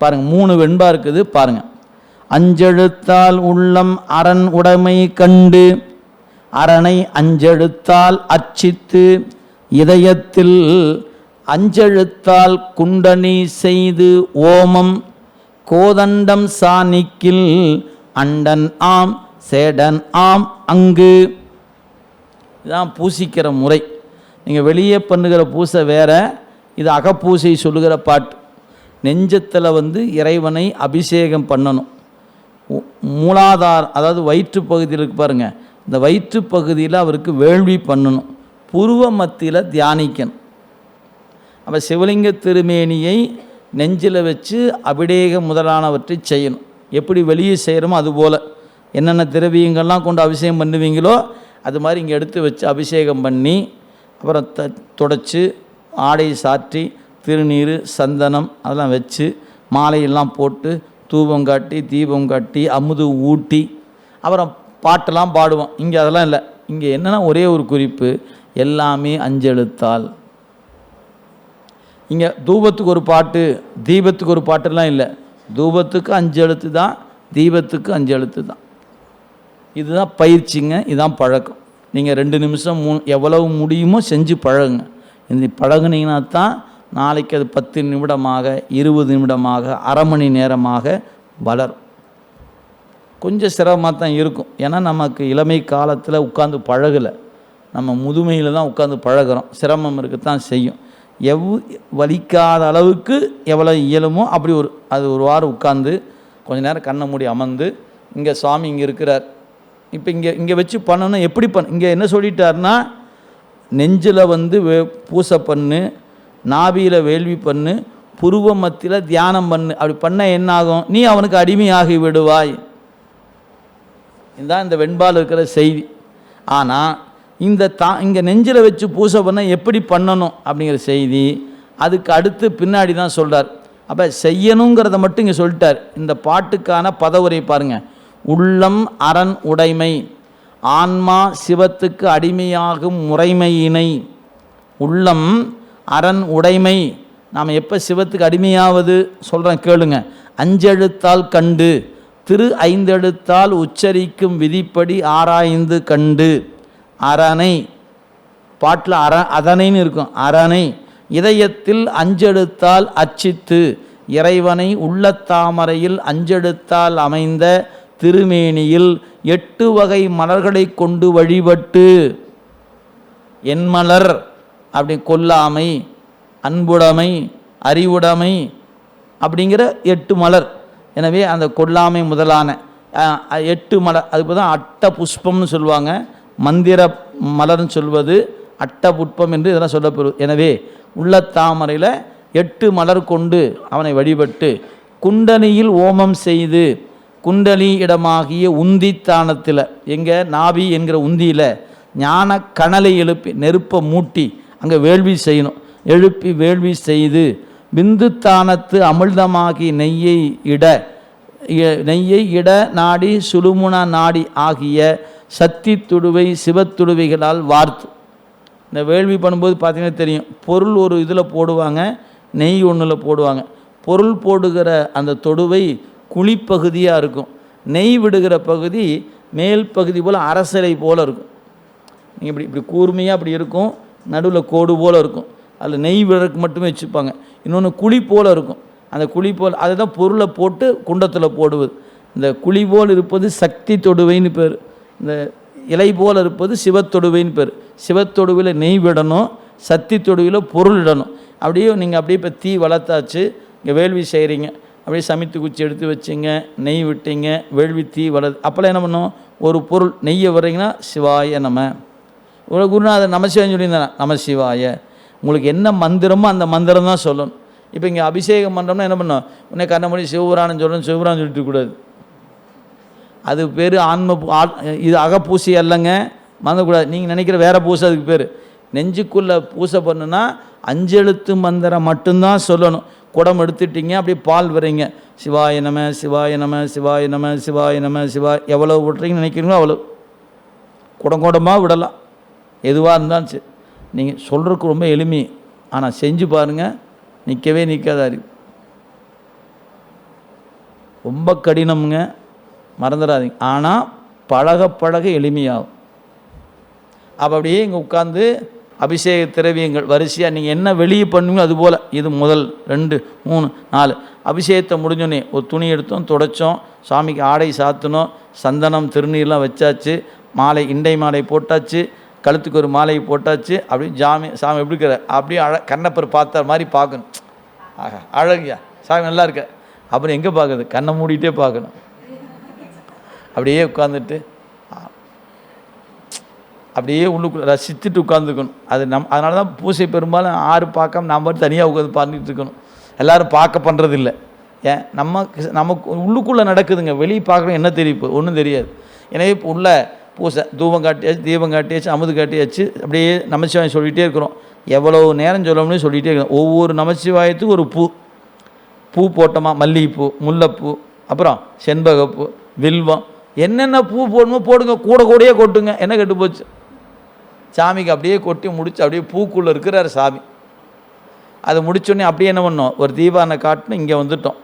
பாருங்க மூணு வெண்பா இருக்குது பாருங்க. அஞ்செழுத்தால் உள்ளம் அரண் உடைமை கண்டு அரணை அஞ்செழுத்தால் அர்ச்சித்து இதயத்தில் அஞ்செழுத்தால் குண்டனி செய்து ஓமம் கோதண்டம் சாணிக்கில் அண்டன் ஆம் சேடன் ஆம் அங்கு. இதான் பூசிக்கிற முறை. நீங்கள் வெளியே பண்ணுகிற பூசை வேற இது அகப்பூசை சொல்லுகிற பாட்டு. நெஞ்சத்தில் வந்து இறைவனை அபிஷேகம் பண்ணணும். மூலாதார் அதாவது வயிற்று பகுதியில் இருக்கு பாருங்கள் இந்த வயிற்று பகுதியில் அவருக்கு வேள்வி பண்ணணும். புருவ மத்தியில் தியானிக்கணும். அப்போ சிவலிங்க திருமேனியை நெஞ்சில் வச்சு அபிடேகம் முதலானவற்றை செய்யணும். எப்படி வெளியே செய்கிறோமோ அதுபோல் என்னென்ன திரவியங்கள்லாம் கொண்டு அபிஷேகம் பண்ணுவீங்களோ அது மாதிரி இங்கே எடுத்து வச்சு அபிஷேகம் பண்ணி அப்புறம் த தொடச்சி ஆடை சாற்றி திருநீர் சந்தனம் அதெல்லாம் வச்சு மாலையெல்லாம் போட்டு தூபம் காட்டி தீபம் காட்டி அமுது ஊட்டி அப்புறம் பாட்டெல்லாம் பாடுவோம். இங்கே அதெல்லாம் இல்லை. இங்கே என்னென்னா ஒரே ஒரு குறிப்பு எல்லாமே அஞ்செழுத்தால். இங்கே தூபத்துக்கு ஒரு பாட்டு தீபத்துக்கு ஒரு பாட்டெல்லாம் இல்லை. தூபத்துக்கு அஞ்சு எழுத்து தான் தீபத்துக்கு அஞ்சு எழுத்து தான். இதுதான் பயிற்சிங்க இதுதான் பழக்கம். நீங்கள் ரெண்டு நிமிஷம் மூணு எவ்வளவு முடியுமோ செஞ்சு பழகுங்க. இந்த பழகுனீங்கன்னா தான் நாளைக்கு அது பத்து நிமிடமாக இருபது நிமிடமாக அரை மணி நேரமாக வளரும். கொஞ்சம் சிரமமாக தான் இருக்கும். ஏன்னா நமக்கு இளமை காலத்தில் உட்காந்து பழகலை. நம்ம முதுமையில் தான் உட்காந்து பழகுறோம். சிரமம் இருக்கத்தான் செய்யும். எவ் வலிக்காத அளவுக்கு எவ்வளோ இயலுமோ அப்படி ஒரு அது ஒரு வாரம் உட்காந்து கொஞ்ச நேரம் கண்ணை மூடி அமர்ந்து இங்கே சுவாமி இங்கே இருக்கிறார். இப்போ இங்கே இங்கே வச்சு பண்ணணும் எப்படி பண்ண இங்கே என்ன சொல்லிட்டாருன்னா நெஞ்சில் வந்து வே பூசை பண்ணு நாபியில் வேள்வி பண்ணு புருவ மத்தியில் தியானம் பண்ணு. அப்படி பண்ண என்ன ஆகும் நீ அவனுக்கு அடிமையாகி விடுவாய். இதுதான் இந்த வெண்பால் இருக்கிற செய்தி. ஆனால் இந்த தா இங்கே நெஞ்சில் வச்சு பூசை பண்ண எப்படி பண்ணணும் அப்படிங்கிற செய்தி அதுக்கு அடுத்து பின்னாடி தான் சொல்கிறார் அப்போ செய்யணுங்கிறத மட்டும் இங்கே சொல்லிட்டார். இந்த பாட்டுக்கான பதவுரை பாருங்கள் உள்ளம் அரண் உடைமை ஆன்மா சிவத்துக்கு அடிமையாகும் முறைமையினை. உள்ளம் அரண் உடைமை. நாம் எப்போ சிவத்துக்கு அடிமையாவது சொல்கிறேன் கேளுங்க. அஞ்செழுத்தால் கண்டு திரு ஐந்தெழுத்தால் உச்சரிக்கும் விதிப்படி ஆராய்ந்து கண்டு. அரணை பாட்டில் அர அதனைன்னு இருக்கும். அரணை இதயத்தில் அஞ்செழுத்தால் அச்சித்து இறைவனை உள்ளத்தாமரையில் அஞ்செழுத்தால் அமைந்த திருமேனியில் எட்டு வகை மலர்களை கொண்டு வழிபட்டு என்மலர் அப்படி கொல்லாமை அன்புடைமை அறிவுடைமை அப்படிங்கிற எட்டு மலர். எனவே அந்த கொல்லாமை முதலான எட்டு மலர் அதுக்கு தான் அட்ட புஷ்பம்னு சொல்லுவாங்க. மந்திர மலர்னு சொல்வது அட்ட புட்பம் என்று இதெல்லாம் சொல்லப்பெறும் எனவே உள்ளத்தாமரையில் எட்டு மலர் கொண்டு அவனை வழிபட்டு குண்டலியில் ஓமம் செய்து குண்டலி இடமாகிய உந்தித்தானத்தில் எங்கே நாபி என்கிற உந்தியில் ஞான கணலை எழுப்பி நெருப்பை மூட்டி அங்கே வேள்வி செய்யணும். எழுப்பி வேள்வி செய்து விந்துத்தானத்து அமிழ்தமாகி நெய்யை இட நெய்யை இட நாடி சுழுமுன நாடி ஆகிய சக்தி துடுவை சிவத்துடுவைகளால் வார்த்து. இந்த வேள்வி பண்ணும்போது பார்த்தீங்கன்னா தெரியும் பொருள் ஒரு இதில் போடுவாங்க நெய் ஒன்றில் போடுவாங்க. பொருள் போடுகிற அந்த தொடுவை குழிப்பகுதியாக இருக்கும். நெய் விடுகிற பகுதி மேல் பகுதி போல் அரசரை போல் இருக்கும். நீங்கள் இப்படி இப்படி கூர்மையாக அப்படி இருக்கும். நடுவில் கோடு போல் இருக்கும். அதில் நெய் விடுறதுக்கு மட்டுமே வச்சுப்பாங்க. இன்னொன்று குழி போல் இருக்கும். அந்த குழி போல் அதை தான் பொருளை போட்டு குண்டத்தில் போடுவது. இந்த குழி போல் இருப்பது சக்தி தொடுவைன்னு பேர். இந்த இலை போல் இருப்பது சிவத்தொடுவைன்னு பேர். சிவத்தொடுவில் நெய் விடணும் சக்தி தொடுவில் பொருள் இடணும். அப்படியே நீங்கள் அப்படியே இப்போ தீ வளர்த்தாச்சு இங்கே வேள்வி செய்கிறீங்க அப்படியே சமைத்து குச்சி எடுத்து வச்சிங்க நெய் விட்டீங்க வேள்வி தீ வளர் அப்போல்லாம் என்ன பண்ணும் ஒரு பொருள் நெய்யை வர்றீங்கன்னா சிவாய நம்ம ஒரு குருநாதர் நமசிவாயம் சொல்லியிருந்தேன் நமசிவாய உங்களுக்கு என்ன மந்திரமோ அந்த மந்திரம் தான் சொல்லணும். இப்போ இங்கே அபிஷேகம் பண்ணுறோம்னா என்ன பண்ணோம்? உடனே கண்ணமொழி சிவபுராணம் சொல்லணும் சிவபுராணம் சொல்லிட்டு கூடாது அது பேர் ஆன்ம பூ- இது அகப்பூசி அல்லங்க. மறந்துக்கூடாது நீங்கள் நினைக்கிற வேற பூசை அதுக்கு பேர். நெஞ்சுக்குள்ளே பூசை பண்ணுனா அஞ்செழுத்து மந்திரம் மட்டும்தான் சொல்லணும். குடம் எடுத்துட்டீங்க அப்படியே பால் வரீங்க. சிவாய நம சிவாய நம சிவாய நம சிவாய நம சிவாய். எவ்வளோ விட்றீங்கன்னு நினைக்கிறீங்களோ அவ்வளோ குடம் குடமாக விடலாம். எதுவாக இருந்தாலும் சரி. நீங்கள் சொல்கிறதுக்கு ரொம்ப எளிமை. ஆனால் செஞ்சு பாருங்கள் நிற்கவே நிற்காத அறிவு ரொம்ப கடினம்ங்க. மறந்துடாதீங்க. ஆனால் பழக பழக எளிமையாகும். அப்போ அப்படியே இங்கே உட்காந்து அபிஷேக திரவியங்கள் வரிசையாக நீங்கள் என்ன வெளியே பண்ணுவீங்க அது போல். இது முதல் ரெண்டு மூணு நாலு. அபிஷேகத்தை முடிஞ்சோடனே ஒரு துணி எடுத்தோம் துடைச்சோம். சாமிக்கு ஆடை சாத்தினோம். சந்தனம் திருநீர்லாம் வச்சாச்சு. மாலை இண்டை மாலை போட்டாச்சு. கழுத்துக்கு ஒரு மாலையை போட்டாச்சு அப்படியே ஜாமி சாமி எப்படி இருக்கிற அப்படியே அழ கண்ணப்பர் பார்த்த மாதிரி பார்க்கணும். ஆஹா அழகியா? சாமி நல்லா இருக்க. அப்புறம் எங்கே பார்க்குறது? கண்ணை மூடிட்டே பார்க்கணும். அப்படியே உட்காந்துட்டு அப்படியே உள்ளுக்குள்ள ரசித்துட்டு உட்காந்துக்கணும் அது நம் அதனால தான் பூசை பெரும்பாலும் ஆறு பார்க்காம நாம் மட்டும் தனியாக உட்காந்து பண்ணிட்டு இருக்கணும். எல்லாரும் பார்க்க பண்ணுறதில்ல ஏன்? நம்ம நமக்கு உள்ளுக்குள்ளே நடக்குதுங்க. வெளியே பார்க்குறோம் என்ன தெரியும் ஒன்றும் தெரியாது. எனவே இப்போ உள்ள பூசை தூபம் காட்டியாச்சு தீபம் காட்டியாச்சு அமுது காட்டியாச்சு அப்படியே நமச்சிவாயம் சொல்லிகிட்டே இருக்கிறோம். எவ்வளோ நேரம் சொல்லணும்னு சொல்லிகிட்டே இருக்கிறோம். ஒவ்வொரு நமச்சிவாயத்துக்கும் ஒரு பூ. பூ போட்டோமா? மல்லிகைப்பூ முல்லைப்பூ அப்புறம் செண்பகப்பூ வில்வம். என்னென்ன பூ போடணுமோ போடுங்க. கூட கூடயே கொட்டுங்க. என்ன கெட்டு போச்சு? சாமிக்கு அப்படியே கொட்டி முடிச்சு அப்படியே பூக்குள்ளே இருக்கிறார் சாமி. அது முடிச்சோடனே அப்படியே என்ன பண்ணோம்? ஒரு தீபானை காட்டுன்னு இங்கே வந்துட்டோம்.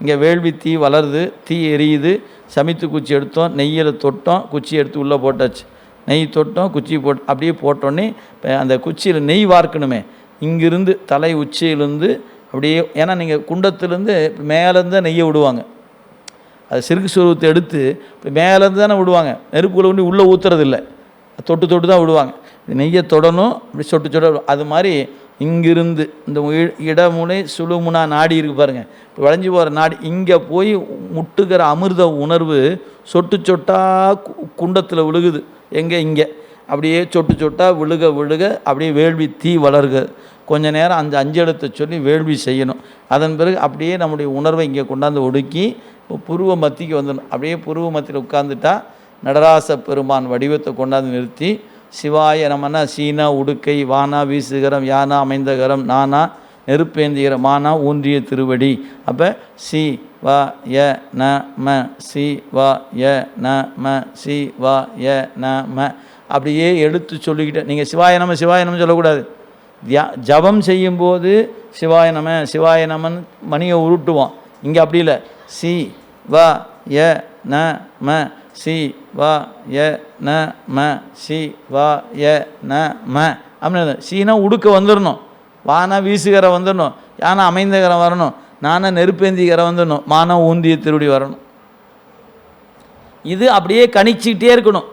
இங்கே வேள்வி தீ வளருது தீ எரியுது. சமைத்து குச்சி எடுத்தோம் நெய்யில் தொட்டோம் குச்சி எடுத்து உள்ளே போட்டாச்சு. நெய் தொட்டோம் குச்சி போட்டு அப்படியே போட்டோன்னே இப்போ அந்த குச்சியில் நெய் வார்க்கணுமே. இங்கிருந்து தலை உச்சியிலேருந்து அப்படியே ஏன்னா நீங்கள் குண்டத்துலேருந்து மேலேருந்து நெய்யை விடுவாங்க. அது சிறுக்கு சுருவத்தை எடுத்து இப்போ மேலேருந்து தானே விடுவாங்க. நெருப்புக்குள்ள கொண்டு உள்ளே ஊற்றுறதில்ல தொட்டு தொட்டு தான் விடுவாங்க. நெய்யை தொடணும் இப்படி சொட்டு சொட்டு அது மாதிரி இங்கிருந்து இந்த இ- இடமுனை சுழுமுனா நாடி இருக்கு பாருங்கள் இப்போ வளைஞ்சு போகிற நாடி இங்கே போய் முட்டுகிற அமிர்த உணர்வு சொட்டு சொட்டா குண்டத்தில் விழுகுது. எங்கே? இங்கே. அப்படியே சொட்டு சொட்டா விழுக விழுக அப்படியே வேள்வி தீ வளருக. கொஞ்ச நேரம் அந்த அஞ்செழுத்தை சொல்லி வேள்வி செய்யணும். அதன் பிறகு அப்படியே நம்முடைய உணர்வை இங்கே கொண்டாந்து ஒடுக்கி இப்போ புருவ மத்திக்கு வந்துடணும். அப்படியே புருவ மத்தியில் உட்காந்துட்டா நடராச பெருமான் வடிவத்தை கொண்டாந்து நிறுத்தி சிவாய நமன சீனா உடுக்கை வானா வீசுகரம் யானா அமைந்தகரம் நானா நெருப்பேந்திகிற மானா ஊன்றிய திருவடி. அப்போ சி வா ய ந ம சி வா ய ந ம சி வா ய ந ம. அப்படியே எடுத்து சொல்லிக்கிட்டே. நீங்கள் சிவாய நம சிவாய நம சொல்லக்கூடாது. தியா ஜபம் செய்யும்போது சிவாய நம சிவாய நமன் மணியை உருட்டுவோம் இங்கே அப்படி இல்லை. சி வ ய ந ம சி வ ய ந ம சி வ ய ந ம. அப்படின்னு சீனா உடுக்க வந்துடணும் வானா வீசுகிற வந்துடணும் யானை அமைந்தகரம் வரணும். நானா நெருப்பேந்திகர வந்துடணும் மானா ஊந்திய திருடி வரணும். இது அப்படியே கணிச்சிக்கிட்டே இருக்கணும்.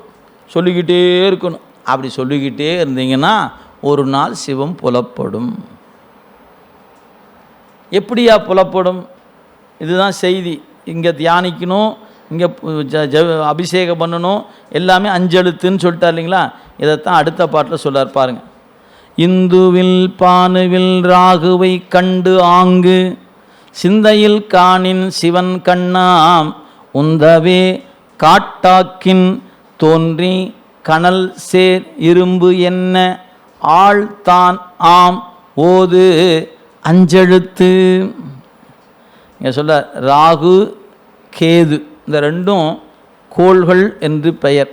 சொல்லிக்கிட்டே இருக்கணும். அப்படி சொல்லிக்கிட்டே இருந்தீங்கன்னா ஒரு நாள் சிவம் புலப்படும். எப்படியா புலப்படும்? இதுதான் செய்தி. இங்கே தியானிக்கணும். இங்கே ஜ ஜ அபிஷேகம் பண்ணணும். எல்லாமே அஞ்செழுத்துன்னு சொல்லிட்டார் இல்லைங்களா? இதைத்தான் அடுத்த பாட்டில் சொல்லார் பாருங்க. இந்துவில் பானுவில் ராகுவை கண்டு ஆங்கு சிந்தையில் காணின் சிவன் கண்ணாம் உந்தவே காட்டாக்கின் தோன்றி கனல் சேர் இரும்பு என்ன ஆள் தான் ஆம் ஓது அஞ்செழுத்து. இங்கே சொல்ல ராகு கேது. இந்த ரெண்டும் கோள்கள் என்று பெயர்.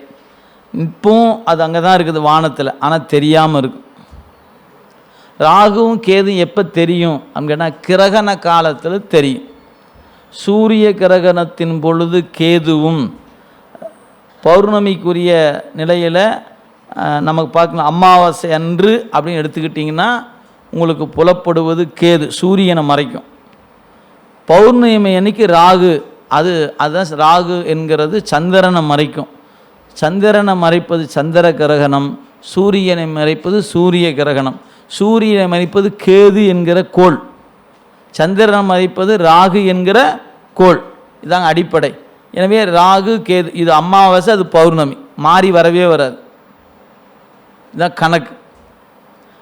இப்போவும் அது அங்கே தான் இருக்குது வானத்தில். ஆனால் தெரியாமல் இருக்கும் ராகுவும் கேதும் எப்போ தெரியும்? அப்படின்னா கிரகண காலத்தில் தெரியும். சூரிய கிரகணத்தின் பொழுது கேதுவும் பௌர்ணமிக்குரிய நிலையில் நமக்கு பார்க்கலாம் அமாவாசை அன்று அப்படின்னு எடுத்துக்கிட்டிங்கன்னா உங்களுக்கு புலப்படுவது கேது சூரியனை மறைக்கும். பௌர்ணமி அன்னைக்கு ராகு அது அதுதான் ராகு என்கிறது சந்திரனை மறைக்கும். சந்திரனை மறைப்பது சந்திர கிரகணம் சூரியனை மறைப்பது சூரிய கிரகணம் சூரியனை மறைப்பது கேது என்கிற கோள். சந்திரனை மறைப்பது ராகு என்கிற கோள். இதாங்க அடிப்படை. எனவே ராகு கேது இது அமாவாசை அது பௌர்ணமி. மாறி வரவே வராது. இதுதான் கணக்கு.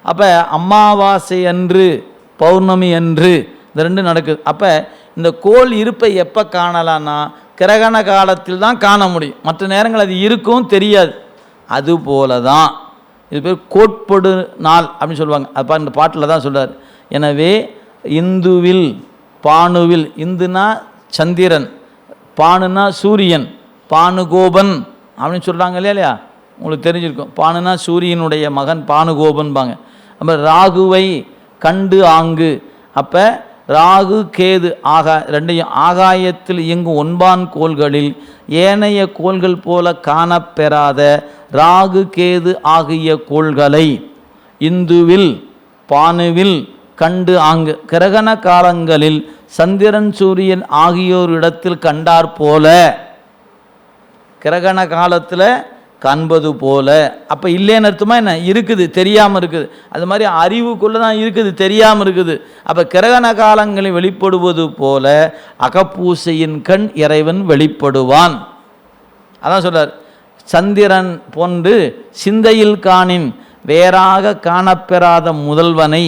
அப்போ அமாவாசை அன்று பௌர்ணமி அன்று இந்த ரெண்டு நடக்குது. அப்போ இந்த கோள் இருப்பை எப்போ காணலான்னா கிரகண காலத்தில் தான் காண முடியும். மற்ற நேரங்கள் அது இருக்கும் தெரியாது. அதுபோல தான் இது பேர் கோட்படு நாள் அப்படின்னு சொல்லுவாங்க. அப்போ இந்த பாட்டில் தான் சொல்கிறார் எனவே இந்துவில் பானுவில் இந்துனா சந்திரன் பானுனா சூரியன் பானுகோபன் அப்படின்னு சொல்கிறாங்க இல்லையா இல்லையா? உங்களுக்கு தெரிஞ்சிருக்கும். பானுனா சூரியனுடைய மகன் பானுகோபன்பாங்க. அப்போ ராகுவை கண்டு ஆங்கு. அப்போ ராகு கேது ஆகா ரெண்டையும் ஆகாயத்தில் இயங்கும் ஒன்பான் கோள்களில் ஏனைய கோள்கள் போல காணப்பெறாத ராகு கேது ஆகிய கோள்களை இந்துவில் பானுவில் கண்டு ஆங்கு கிரகண காலங்களில் சந்திரன் சூரியன் ஆகியோரிடத்தில் கண்டார் போல கிரகண காலத்தில் காண்பது போல. அப்போ இல்லைன்னு அர்த்தமாக என்ன? இருக்குது தெரியாமல் இருக்குது. அது மாதிரி அறிவுக்குள்ளே தான் இருக்குது தெரியாமல் இருக்குது. அப்போ கிரகண காலங்களில் வெளிப்படுவது போல அகப்பூசையின் கண் இறைவன் வெளிப்படுவான். அதான் சொல்கிறார் சந்திரன் போன்று சிந்தையில் காணின் வேறாக காணப்பெறாத முதல்வனை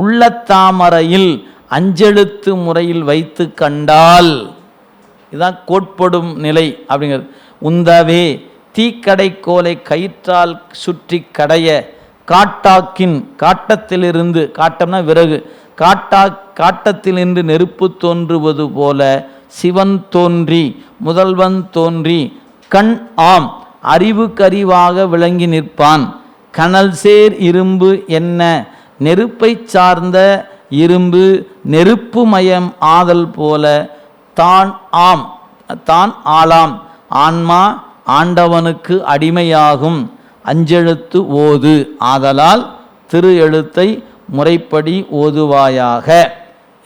உள்ளத்தாமரையில் அஞ்செழுத்து முறையில் வைத்து கண்டால். இதுதான் கோட்படும் நிலை அப்படிங்கிறது. உந்தவே தீக்கடை கோலை கயிற்றால் சுற்றி கடைய காட்டாக்கின் காட்டத்திலிருந்து காட்டம்னா விறகு காட்டா காட்டத்திலிருந்து நெருப்பு தோன்றுவது போல சிவன் தோன்றி முதல்வன் தோன்றி கண் ஆம் அறிவுக்கறிவாக விளங்கி நிற்பான். கனல் சேர் இரும்பு என்ன? நெருப்பை சார்ந்த இரும்பு நெருப்பு மயம் ஆதல் போல தான் ஆம் தான் ஆளாம். ஆன்மா ஆண்டவனுக்கு அடிமையாகும். அஞ்செழுத்து ஓது. ஆதலால் திரு எழுத்தை முறைப்படி ஓதுவாயாக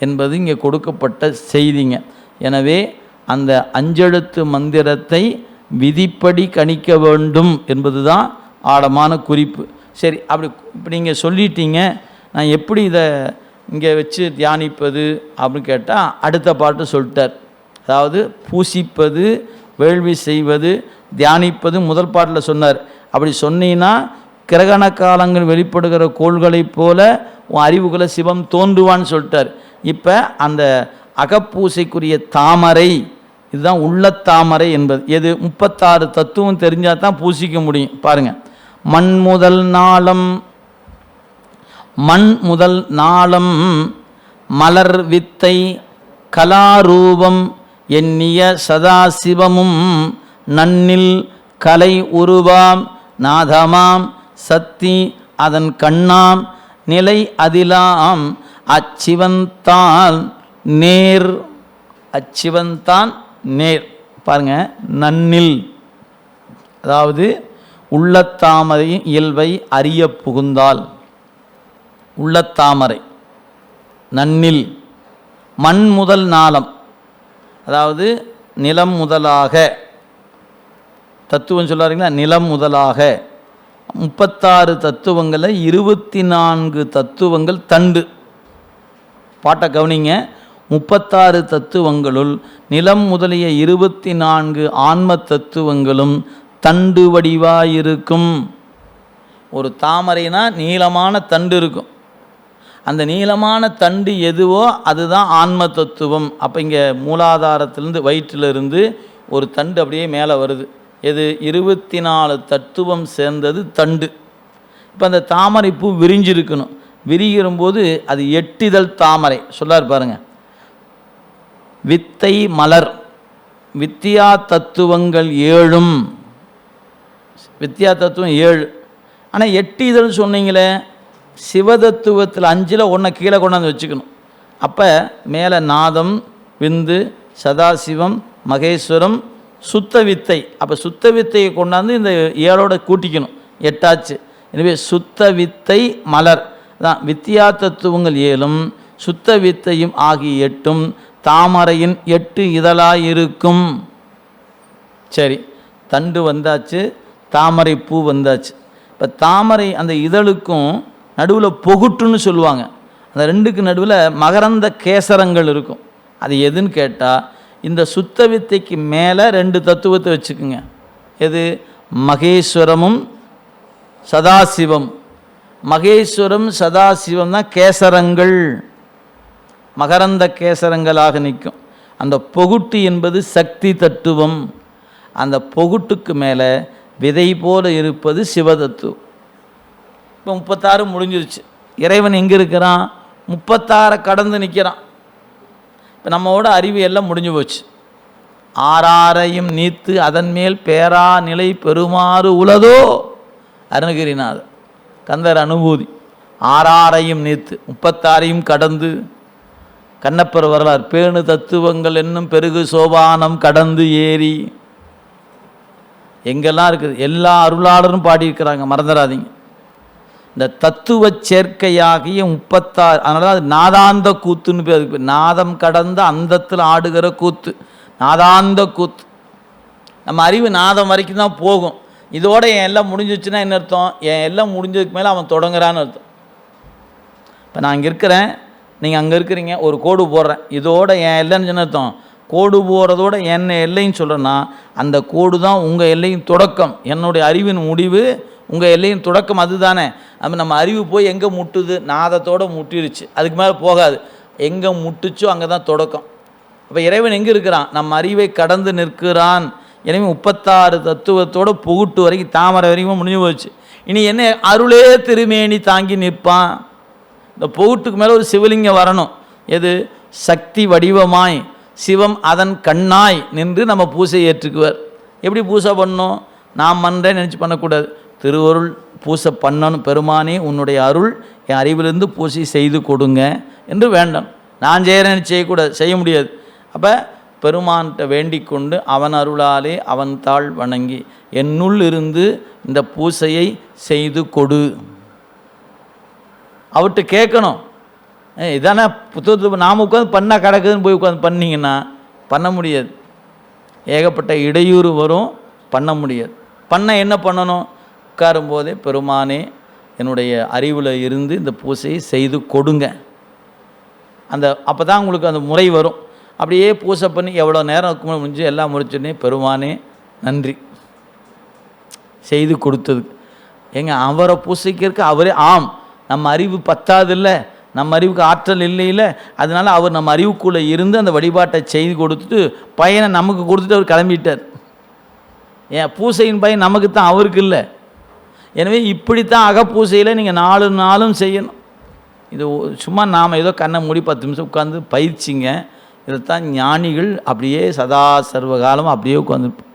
என்பது இங்கே கொடுக்கப்பட்ட செய்திங்க. எனவே அந்த அஞ்செழுத்து மந்திரத்தை விதிப்படி கணிக்க வேண்டும் என்பது தான் ஆழமான குறிப்பு. சரி அப்படி இப்படி நீங்கள் சொல்லிட்டீங்க. நான் எப்படி இதை இங்கே வச்சு தியானிப்பது அப்படின்னு கேட்டால் அடுத்த பாட்டு சொல்லிட்டார். அதாவது பூசிப்பது வேள்வி செய்வது தியானிப்பது முதல் பாட்டில் சொன்னார். அப்படி சொன்னீங்கன்னா கிரகண காலங்கள் வெளிப்படுகிற கோள்களைப் போல உன் அறிவுகளை சிவம் தோன்றுவான்னு சொல்லிட்டார். இப்போ அந்த அகப்பூசைக்குரிய தாமரை இதுதான் உள்ள தாமரை என்பது. எது? முப்பத்தாறு தத்துவம் தெரிஞ்சால் தான் பூசிக்க முடியும். பாருங்கள் மண் முதல் நாளம் மண் முதல் நாளம் மலர் வித்தை கலாரூபம் எண்ணிய சதாசிவமும் நன்னில் கலை உருவாம் நாதமாம் சக்தி அதன் கண்ணாம் நிலை அதிலாம் அச்சிவந்தான் நேர் அச்சிவந்தான் நேர். பாருங்க நன்னில் அதாவது உள்ளத்தாமரையின் இயல்பை அறிய புகுந்தால். உள்ளத்தாமரை நன்னில் மண் முதல் நாளம் அதாவது நிலம் முதலாக. தத்துவம் சொல்லாருங்களா நிலம் முதலாக. முப்பத்தாறு தத்துவங்களில் இருபத்தி நான்கு தத்துவங்கள் தண்டு. பாட்டை கவனிங்க. முப்பத்தாறு தத்துவங்களுள் நிலம் முதலிய இருபத்தி நான்கு ஆன்ம தத்துவங்களும் தண்டு வடிவாயிருக்கும். ஒரு தாமரைனா நீளமான தண்டு இருக்கும். அந்த நீளமான தண்டு எதுவோ அதுதான் ஆன்ம தத்துவம். அப்போ இங்கே மூலாதாரத்திலேருந்து வயிற்றிலிருந்து ஒரு தண்டு அப்படியே மேலே வருது. எது இருபத்தி நாலு தத்துவம் சேர்ந்தது தண்டு. இப்போ அந்த தாமரை பூ விரிஞ்சிருக்கணும். விரிகிறும்போது அது எட்டிதழ் தாமரை. சொல்லார் பாருங்க. வித்தை மலர். வித்தியா தத்துவங்கள் ஏழும். வித்தியா தத்துவம் ஏழு. ஆனால் எட்டிதழ் சொன்னீங்களே சிவதத்துவத்தில் அஞ்சில் ஒன்றை கீழே கொண்டாந்து வச்சுக்கணும். அப்போ மேலே நாதம் விந்து சதாசிவம் மகேஸ்வரம் சுத்த வித்தை அப்போ சுத்த வித்தையை கொண்டாந்து இந்த ஏழோட கூட்டிக்கணும். எட்டாச்சு. எனவே சுத்த வித்தை மலர். தான் வித்தியா தத்துவங்கள் ஏழும் சுத்த வித்தையும் ஆகிய எட்டும் தாமரையின் எட்டு இதழாயிருக்கும். சரி தண்டு வந்தாச்சு தாமரை பூ வந்தாச்சு. இப்போ தாமரை அந்த இதழுக்கும் நடுவில் பொகுட்டுன்னு சொல்லுவாங்க. அந்த ரெண்டுக்கு நடுவில் மகரந்த கேசரங்கள் இருக்கும். அது எதுன்னு கேட்டால் இந்த சுத்த வித்தைக்கு மேலே ரெண்டு தத்துவத்தை வச்சுக்குங்க. எது? மகேஸ்வரமும் சதாசிவம். மகேஸ்வரம் சதாசிவம் தான் கேசரங்கள். மகரந்த கேசரங்களாக நிற்கும். அந்த பொகுட்டு என்பது சக்தி தத்துவம். அந்த பொகுட்டுக்கு மேலே விதை போல இருப்பது சிவதத்துவம். இப்போ முப்பத்தாறு முடிஞ்சிருச்சு. இறைவன் எங்கே இருக்கிறான்? முப்பத்தாறை கடந்து நிற்கிறான் இப்போ நம்மோட அறிவு எல்லாம் முடிஞ்சு போச்சு. ஆறாரையும் நீத்து அதன் மேல் பேரா நிலை பெறுமாறு உளதோ? அருணகிரிநாதர். கந்தர் அனுபூதி. ஆறாரையும் நீத்து முப்பத்தாறையும் கடந்து கண்ணப்பர் வரலாறு பேணு தத்துவங்கள் என்னும் பெருகு சோபானம் கடந்து ஏறி எங்கெல்லாம் இருக்குது? எல்லா அருளாளரும் பாடியிருக்கிறாங்க மறந்துடாதீங்க இந்த தத்துவ சேர்க்கையாகிய முப்பத்தாறு அதனால தான் அது நாதாந்த கூத்துன்னு பேர். அதுக்கு நாதம் கடந்த அந்தத்தில் ஆடுகிற கூத்து. நாதாந்த கூத்து. நம்ம அறிவு நாதம் வரைக்கும் தான் போகும். இதோட என் எல்லாம் முடிஞ்சிச்சுன்னா என்ன அர்த்தம்? என் எல்லாம் முடிஞ்சதுக்கு மேலே அவன் தொடங்குறான்னு அர்த்தம். இப்போ நான் இங்கே இருக்கிறேன். நீங்கள் அங்கே இருக்கிறீங்க. ஒரு கோடு போடுறேன். இதோட என் எல்லைன்னு சொன்ன அர்த்தம். கோடு போடுறதோட என்ன எல்லைன்னு சொல்கிறேன்னா அந்த கோடு தான் உங்கள் எல்லையின் தொடக்கம். என்னுடைய அறிவின் முடிவு உங்கள் எல்லையின் தொடக்கம் அதுதானே. அது நம்ம அறிவு போய் எங்கே முட்டுது? நாதத்தோடு முட்டிருச்சு. அதுக்கு மேலே போகாது. எங்கே முட்டுச்சோ அங்கே தான் தொடக்கம். அப்போ இறைவன் எங்கே இருக்கிறான்? நம்ம அறிவை கடந்து நிற்கிறான். எனவே முப்பத்தாறு தத்துவத்தோட புகுட்டு வரைக்கும் தாமரை வரைக்கும் முடிஞ்சு போச்சு. இனி என்ன? அருளே திருமேனி தாங்கி நிற்பான். இந்த புகுட்டுக்கு மேலே ஒரு சிவலிங்கம் வரணும். எது? சக்தி வடிவமாய் சிவம் அதன் கண்ணாய் நின்று நம்ம பூசை ஏற்றுக்குவார். எப்படி பூசை பண்ணணும்? நான் பண்ணுறேன் நினச்சி பண்ணக்கூடாது. திருவருள் பூசை பண்ணணும் பெருமானே உன்னுடைய அருள் என் அறிவிலிருந்து பூசை செய்து கொடுங்க என்று வேண்டும். நான் செய்கிறேன்னு செய்யக்கூடாது செய்ய முடியாது. அப்போ பெருமான்கிட்ட வேண்டிக் கொண்டு அவன் அருளாலே அவன் தாழ் வணங்கி என்னுள் இருந்து இந்த பூசையை செய்து கொடு. அவர்கிட்ட கேட்கணும். இதானே புத்தகத்தில் நாம் உட்காந்து பண்ணால் கிடக்குதுன்னு போய் உட்காந்து பண்ணிங்கன்னா பண்ண முடியாது. ஏகப்பட்ட இடையூறு வரும் பண்ண முடியாது. பண்ண என்ன பண்ணணும்? உட்காரும்போதே பெருமானே என்னுடைய அறிவில் இருந்து இந்த பூசையை செய்து கொடுங்க. அந்த அப்போ தான் உங்களுக்கு அந்த முறை வரும். அப்படியே பூசை பண்ணி எவ்வளோ நேரம் இருக்குமோ முடிஞ்சு எல்லாம் முடிச்சோடனே பெருமானே நன்றி. செய்து கொடுத்தது. ஏங்க அவரை பூசைக்கிறதுக்கு அவரே ஆம் நம்ம அறிவு பத்தாது இல்லை நம்ம அறிவுக்கு ஆற்றல் இல்லையில அதனால அவர் நம்ம அறிவுக்குள்ளே இருந்து அந்த வழிபாட்டை செய்து கொடுத்துட்டு பையனை நமக்கு கொடுத்துட்டு அவர் கிளம்பிட்டார். ஏன் பூசையின் பையன் நமக்கு தான் அவருக்கு இல்லை. எனவே இப்படித்தான் அகப்பூசையில் நீங்கள் நாலு நாளும் செய்யணும். இது சும்மா நாம் ஏதோ கண்ணை மூடி பத்து நிமிஷம் உட்காந்து பயிற்சிங்க. இதைத்தான் ஞானிகள் அப்படியே சதா சர்வகாலம் அப்படியே உட்காந்து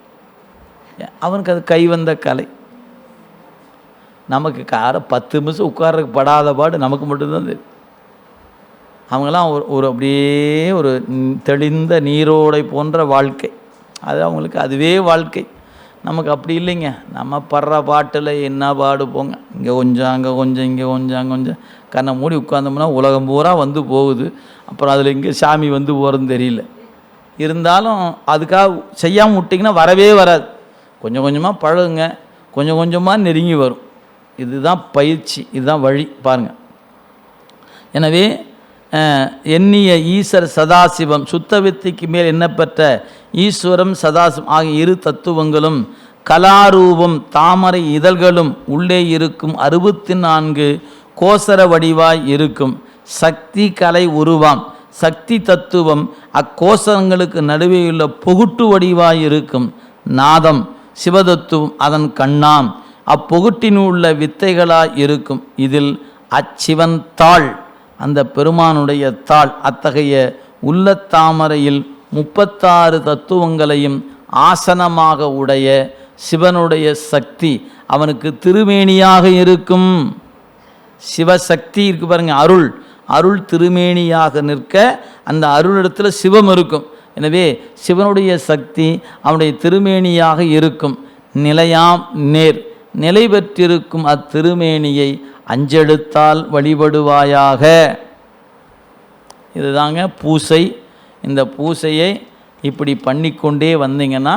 அவனுக்கு அது கைவந்த கலை. நமக்கு கார பத்து நிமிஷம் உட்கார்றதுக்கு படாத பாடு நமக்கு மட்டும்தான் தெரியும். அவங்களாம் ஒரு ஒரு அப்படியே ஒரு தெளிந்த நீரோடை போன்ற வாழ்க்கை. அது அவங்களுக்கு அதுவே வாழ்க்கை. நமக்கு அப்படி இல்லைங்க. நம்ம படுற பாட்டில் என்ன பாடு போங்க இங்கே கொஞ்சம் அங்கே கொஞ்சம் இங்கே கொஞ்சம் அங்கே கொஞ்சம். கண்ணை மூடி உட்காந்தோம்னா உலகம் பூரா வந்து போகுது. அப்புறம் அதில் இங்கே சாமி வந்து போகிறதுன்னு தெரியல. இருந்தாலும் அதுக்காக செய்யாமல் விட்டிங்கன்னா வரவே வராது. கொஞ்சம் கொஞ்சமாக பழகுங்க. கொஞ்சம் கொஞ்சமாக நெருங்கி வரும். இதுதான் பயிற்சி இதுதான் வழி. பாருங்கள் எனவே எண்ணிய ஈஸ்வர் சதாசிவம் சுத்த வித்தைக்கு மேல் எண்ணப்பெற்ற ஈஸ்வரம் சதாசிவம் ஆகிய இரு தத்துவங்களும் கலாரூபம் தாமரை இதழ்களும் உள்ளே இருக்கும் அறுபத்தி நான்கு கோசர வடிவாய் இருக்கும். சக்தி கலை உருவாம். சக்தி தத்துவம் அக்கோசரங்களுக்கு நடுவேயுள்ள புகுட்டு வடிவாய் இருக்கும். நாதம் சிவதத்துவம் அதன் கண்ணாம். அப்பொகுட்டினுள்ள வித்தைகளாய் இருக்கும். இதில் அச்சிவன் தாள். அந்த பெருமானுடைய தாள் அத்தகைய உள்ளத்தாமரையில் முப்பத்தாறு தத்துவங்களையும் ஆசனமாக உடைய சிவனுடைய சக்தி அவனுக்கு திருமேனியாக இருக்கும். சிவசக்தி இருக்கு பாருங்க அருள். அருள் திருமேனியாக நிற்க அந்த அருளிடத்தில் சிவம் இருக்கும். எனவே சிவனுடைய சக்தி அவனுடைய திருமேனியாக இருக்கும். நிலையாம் நேர். நிலை பெற்றிருக்கும் அத்திருமேனியை அஞ்செழுத்தால் வழிபடுவாயாக. இதுதாங்க பூசை. இந்த பூசையை இப்படி பண்ணிக்கொண்டே வந்தீங்கன்னா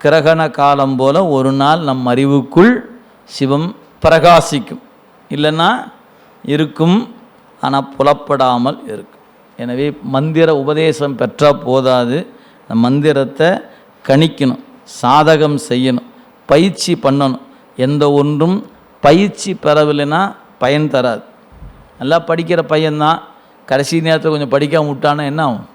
கிரகண காலம் போல் ஒரு நாள் நம் அறிவுக்குள் சிவம் பிரகாசிக்கும். இல்லைன்னா இருக்கும் ஆனால் புலப்படாமல் இருக்கும். எனவே மந்திர உபதேசம் பெற்றால் போதாது. அந்த மந்திரத்தை கணிக்கணும் சாதகம் செய்யணும் பயிற்சி பண்ணணும். எந்த ஒன்றும் பயிற்சி பெறவில்லைன்னா பயன் தராது. நல்லா படிக்கிற பையன்தான் கடைசி நேரத்தில் கொஞ்சம் படிக்காம விட்டானா என்ன ஆகும்?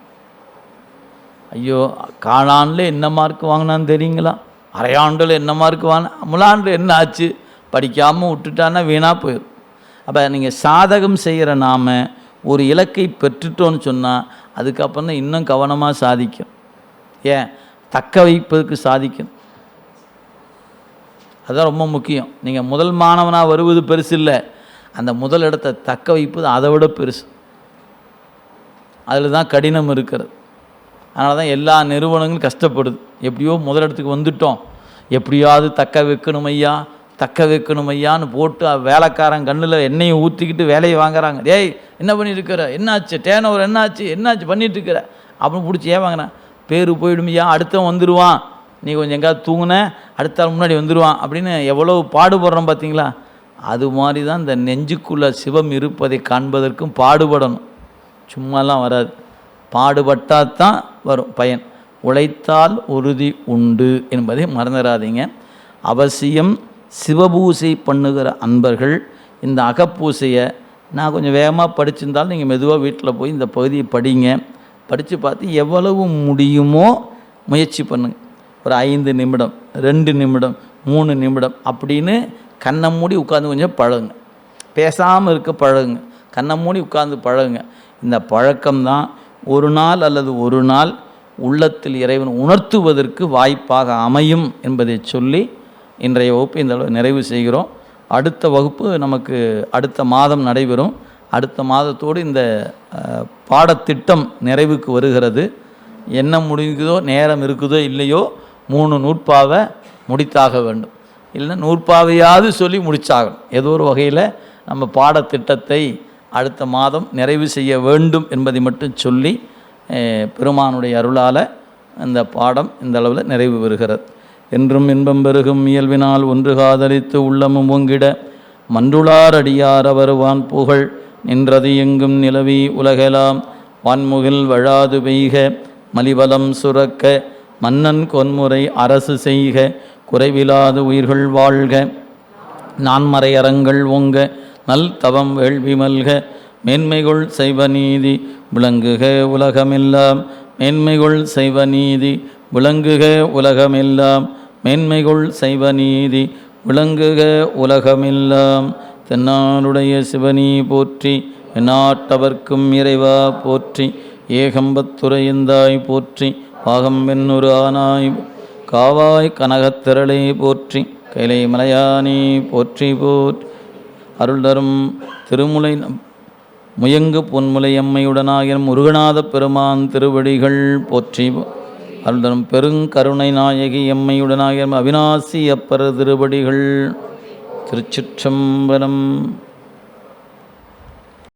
ஐயோ காலாண்டில் என்ன மார்க் வாங்கினான்னு தெரியுங்களா? அரையாண்டில் என்ன மார்க் வாங்கின முலாண்டு என்ன ஆச்சு? படிக்காமல் விட்டுட்டான்னா வீணாக போயிடும் அப்போ நீங்கள் சாதகம் செய்கிற நாம ஒரு இலக்கை பெற்றுட்டோன்னு சொன்னால் அதுக்கப்புறம் தான் இன்னும் கவனமாக சாதிக்கும் ஏன்? தக்க வைப்பதற்கு சாதிக்கும் அதுதான் ரொம்ப முக்கியம். நீங்கள் முதல் மாணவனாக வருவது பெருசு இல்லை அந்த முதல் இடத்தை தக்க வைப்பது அதை விட பெருசு. அதில் தான் கடினம் இருக்கிறது. அதனால தான் எல்லா நிறுவனங்களும் கஷ்டப்படுது. எப்படியோ முதலிடத்துக்கு வந்துட்டோம். எப்படியாவது தக்க வைக்கணும் ஐயா தக்க வைக்கணும் ஐயான்னு போட்டு வேலைக்காரன் கண்ணில் எண்ணெயை ஊற்றிக்கிட்டு வேலையை வாங்குறாங்க. டேய் என்ன பண்ணிட்டு என்னாச்சு? டேன் ஓவர் என்னாச்சு? என்னாச்சு? பண்ணிட்டு அப்படின்னு பிடிச்சி ஏன் வாங்கினேன் பேர் போயிடும் ஐயா அடுத்தவன் வந்துடுவான் நீ கொஞ்சம் எங்கேயாவது தூங்கின அடுத்த முன்னாடி வந்துடுவான் அப்படின்னு எவ்வளோ பாடுபடுறோம் பார்த்தீங்களா அது மாதிரி தான் இந்த நெஞ்சுக்குள்ள சிவம் இருப்பதை காண்பதற்கும் பாடுபடணும். சும்மாலாம் வராது. பாடுபட்டால் தான் வரும் பயன். உழைத்தால் உறுதி உண்டு என்பதை மறந்துடாதீங்க அவசியம் சிவபூசை பண்ணுகிற அன்பர்கள் இந்த அகப்பூசையை நான் கொஞ்சம் வேகமாக படிச்சிருந்தாலும் நீங்கள் மெதுவாக வீட்டில் போய் இந்த பகுதியை படிங்க. படித்து பார்த்து எவ்வளவு முடியுமோ முயற்சி பண்ணுங்க. ஒரு ஐந்து நிமிடம் ரெண்டு நிமிடம் மூணு நிமிடம் அப்படின்னு கண்ணை மூடி உட்காந்து கொஞ்சம் பழகுங்க. பேசாமல் இருக்க பழகுங்க. கண்ணை மூடி உட்காந்து பழகுங்க. இந்த பழக்கம்தான் ஒரு நாள் அல்லது ஒரு நாள் உள்ளத்தில் இறைவன் உணர்த்துவதற்கு வாய்ப்பாக அமையும் என்பதை சொல்லி இன்றைய வகுப்பு இந்த அளவு நிறைவு செய்கிறோம். அடுத்த வகுப்பு நமக்கு அடுத்த மாதம் நடைபெறும். அடுத்த மாதத்தோடு இந்த பாடத்திட்டம் நிறைவுக்கு வருகிறது. என்ன முடிக்குதோ நேரம் இருக்குதோ இல்லையோ மூணு நூற்பாவை முடித்தாக வேண்டும். இல்லைன்னா நூற்பாவையாவது சொல்லி முடிச்சாகணும். ஏதோ ஒரு வகையில் நம்ம பாடத்திட்டத்தை அடுத்த மாதம் நிறைவு செய்ய வேண்டும் என்பதை மட்டும் சொல்லி பெருமானுடைய அருளால் இந்த பாடம் இந்த அளவில் நிறைவு பெறுகிறது. என்றும் இன்பம் பெருகும் இயல்பினால் ஒன்று காதலித்து உள்ளமும் ஒங்கிட மன்றுளார் அடியார் வருவான் புகழ். நின்றது எங்கும் நிலவி உலகெலாம் வான்முகில் வழாது பெய்க. மலிவலம் சுரக்க மன்னன் கொன்முறை அரசு செய்க. குறைவிலாத உயிர்கள் வாழ்க. நான்மறையறங்கள் ஓங்க. நல் தவம் வேள்வி மல்க. மேன்மைகள் செய்வ நீதி விளங்குக உலகமெல்லாம். மேன்மைகள் செய்வ நீதி விளங்குக உலகமெல்லாம். மேன்மைகள் செய்வ நீதி விளங்குக உலகமெல்லாம். தென்னாளுடைய சிவனி போற்றி எந்நாட்டவர்க்கும் இறைவா போற்றி ஏகம்பத்துரையந்தாய் போற்றி பாகம் வெண்ணொரு ஆனாய் காவாய் கனகத்திரளை போற்றி கைலை மலையானே போற்றி போற்றி அருள் தரும் திருமுலை முயங்கு பொன்முலை அம்மையுடனாகிற முருகநாத பெருமான் திருவடிகள் போற்றி அருள் தரும் பெருங்கருணை நாயகி எம்மையுடனாகிற அவினாசி அப்பர் திருவடிகள். திருச்சிற்றம்பலம்